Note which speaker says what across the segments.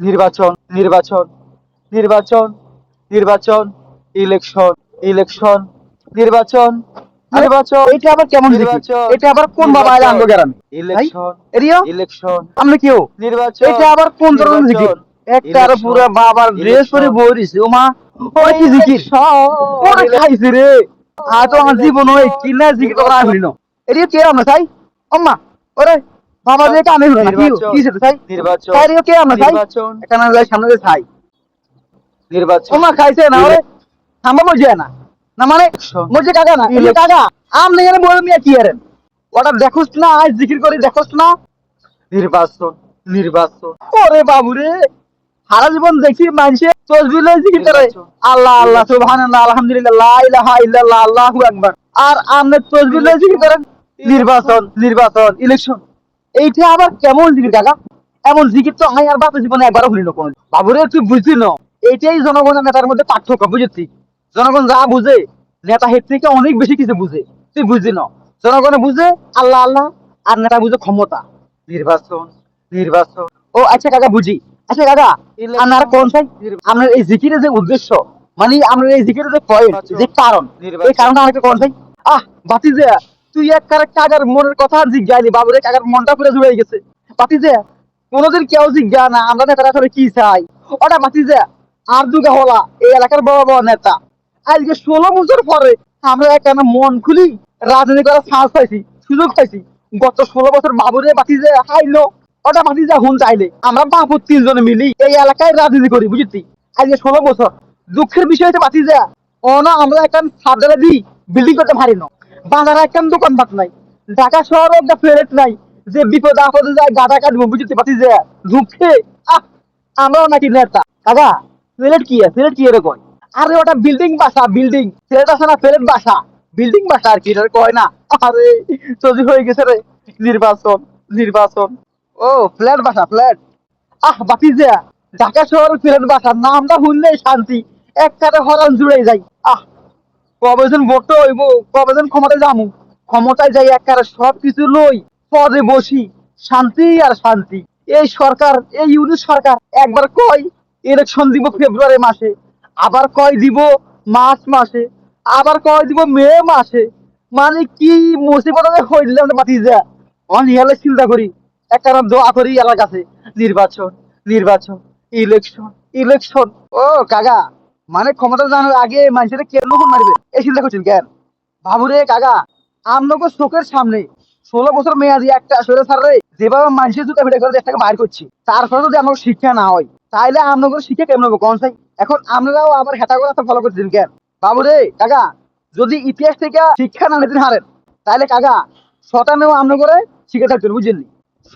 Speaker 1: নির্বাচন নির্বাচন নির্বাচন নির্বাচন ইলেকশন ইলেকশন নির্বাচন নির্বাচন
Speaker 2: এটা আবার কেমন
Speaker 1: নির্বাচন
Speaker 2: এটা আবার কোন বাবা
Speaker 1: ইলেকশন
Speaker 2: এরিও?
Speaker 1: ইলেকশন
Speaker 2: কেউ
Speaker 1: নির্বাচন
Speaker 2: এটা আবার কোন ধরনের জিকির একটা পুরো বাবার ড্রেস পরে বই দিছে। ও মা ওরে কি জিকির? ওরে খাইছে রে। আ তো আমার জীবন ওই কিনা জিকির করা হইল না। এরিও কে আমরা চাই? আম্মা ওরে। বাবা হলো? না কি সেটা
Speaker 1: নির্বাচন
Speaker 2: রে কে আমরা
Speaker 1: নির্বাচন।
Speaker 2: এখানে যাই সামনে দিয়ে চাই
Speaker 1: নির্বাচন।
Speaker 2: ওমা খাইছে না থাম্বা না। না মানে মজে কাকা না এই কাকা আমনে এখানে বলে মিয়া কি ওটা দেখোস না আজ জিকির করে দেখোস না।
Speaker 1: নির্বাচন নির্বাচন।
Speaker 2: ওরে বাবু রে সারা জীবন দেখি মানুষে তসবিহ লয়ে জিকির করে। আল্লাহ আল্লাহ সুবহানাল্লাহ আলহামদুলিল্লাহ লা ইলাহা ইল্লাল্লাহ আল্লাহু আকবার। আর আপনি তসবিহ লয়ে জিকির করেন। নির্বাচন নির্বাচন ইলেকশন। এইটা আবার কেমন জিকির কাকা এমন জিকির তো আমি আর বাপের জীবনে একবারও না কোনো বাবুরে তুই বুঝলি না? এইটাই জনগণের নেতার মধ্যে পার্থক্য বুঝেছি? জনগণ যা বুঝে নেতা হেড থেকে অনেক বেশি কিছু বুঝে। তুই বুঝলি না? জনগণে বুঝে আল্লাহ আল্লাহ আর নেতা বুঝে ক্ষমতা।
Speaker 1: নির্বাচন নির্বাচন।
Speaker 2: ও আচ্ছা কাকা বুঝি। আচ্ছা কাকা. আপনার কোন সাই আপনার এই জিকিরের যে উদ্দেশ্য মানে আপনার এই জিকিরের যে পয়েন্ট যে কারণ এই কারণটা আমাকে কোন সাই আহ বাতি যে তুই এক কারে কাকার মনের কথা জিজ্ঞাসি বাবুরে কাকার মনটা পুরো জুড়ে গেছে। বাতি যে কোনোদিন কেউ জিজ্ঞা না, আমরা নেতারা করে কি চাই? ওটা যে আর দুগা হলা, এই এলাকার বড় বড় নেতা। আজকে ষোলো বছর পরে আমরা এখানে মন খুলি, রাজনীতি করার সাহস পাইছি, সুযোগ পাইছি। গত ষোলো বছর বাবুরে বাতি যে হাইলো ওটা বাতি যা হুন চাইলে। আমরা বাপুর তিনজনে মিলি এই এলাকায় রাজনীতি করি বুঝছি আজকে ষোলো বছর, দুঃখের বিষয় হচ্ছে বাতি যা ও না আমরা একটা সাবধানে দিই বিল্ডিং করতে পারি না। বাজারে একটা দোকানপাট নাই। ঢাকা শহরে একটা ফ্লেট নাই। যে বিপদ আপদে যায় গাদা কাটবো, বুঝতে পারছি যে আহ আমরাও নাকি নেতা। কাকা ফ্লেট কি ফ্লেট কি এর কয়? আরে ওটা বিল্ডিং বাসা বিল্ডিং ফ্লেট আছে না ফ্লেট বাসা? বিল্ডিং বাসা আর কি কয় না? আরে চজি হয়ে গেছে রে। নির্বাচন নির্বাচন। ও ফ্ল্যাট বাসা ফ্ল্যাট আহ বাতি যে, ঢাকা শহরের ফ্ল্যাট বাসা, নামটা শুনলেই শান্তি। এক কাটে হরান জুড়ে যাই আহ কবেজন হইব ক্ষমতায় যামু, ক্ষমতায় যাই একবারে সব কিছু লই পদে বসি, শান্তি আর শান্তি। এই সরকার, এই ইউনিট সরকার একবার ইলেকশন দিব ফেব্রুয়ারি মাসে, আবার কয় দিব মার্চ মাসে, আবার কয় দিব মে মাসে। মানে কি মুসিবত দিলাম বাতি যা অন হেলে চিন্তা করি, একটা দোয়া করি এলার নির্বাচন নির্বাচন ইলেকশন ইলেকশন ও কাকা মানে ক্ষমতা জানার আগে মানুষের কে লোক মারবে? এই চিন্তা করছেন কেন? বাবুরে কাকা, আমনগো চোখের সামনে ষোলো বছর মেয়াদি একটা আসলে স্যার রে, যেভাবে মানুষের জুতা ফেটে করে দেশটাকে বাইর করছি তারপরে যদি আমাকে শিক্ষা না হয়, তাইলে আমনগর শিক্ষা কেমন হবে কোন সাই? এখন আপনারাও আবার হেটা করে ফলো করছেন কেন? বাবুরে, কাকা, যদি ইতিহাস থেকে শিক্ষা না নিতেন হারেন তাহলে কাকা, শতানেও আমনগরে শিখে থাকতেন বুঝলেন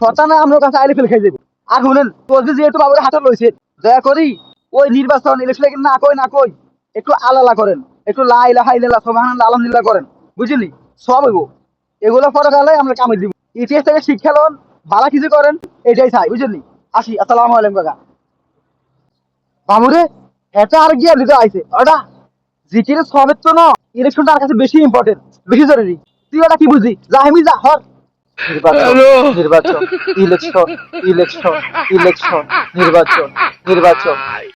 Speaker 2: শতানে আপনার কাছে আইলে ফেলে খেয়ে যাবে আর শুনেন, তোর যেহেতু বাবুরে হাতে রয়েছে, দয়া করি ওই নির্বাচন ইলেকশন না কই না কই একটু আলালা করেন। একটু লা ইলাহা ইল্লাল্লাহ সুবহানাল্লাহ আলহামদুলিল্লাহ করেন। বুঝলি? সব হইব। এগুলো পরে গেলে আমরা কামে দিব। ইতিহাস থেকে শিক্ষা লন ভালো কিছু করেন এটাই চাই বুঝলি? আসি আসসালামু আলাইকুম কাকা। বাবুরে এটা আর গিয়ে দিতে আইছে। ওটা জিকিরের সবের তো না ইলেকশনটা আর কাছে বেশি ইম্পর্টেন্ট বেশি জরুরি। তুই ওটা কি বুঝি যা আমি যা হর
Speaker 1: নির্বাচন ইলেকশন ইলেকশন ইলেকশন নির্বাচন নির্বাচন।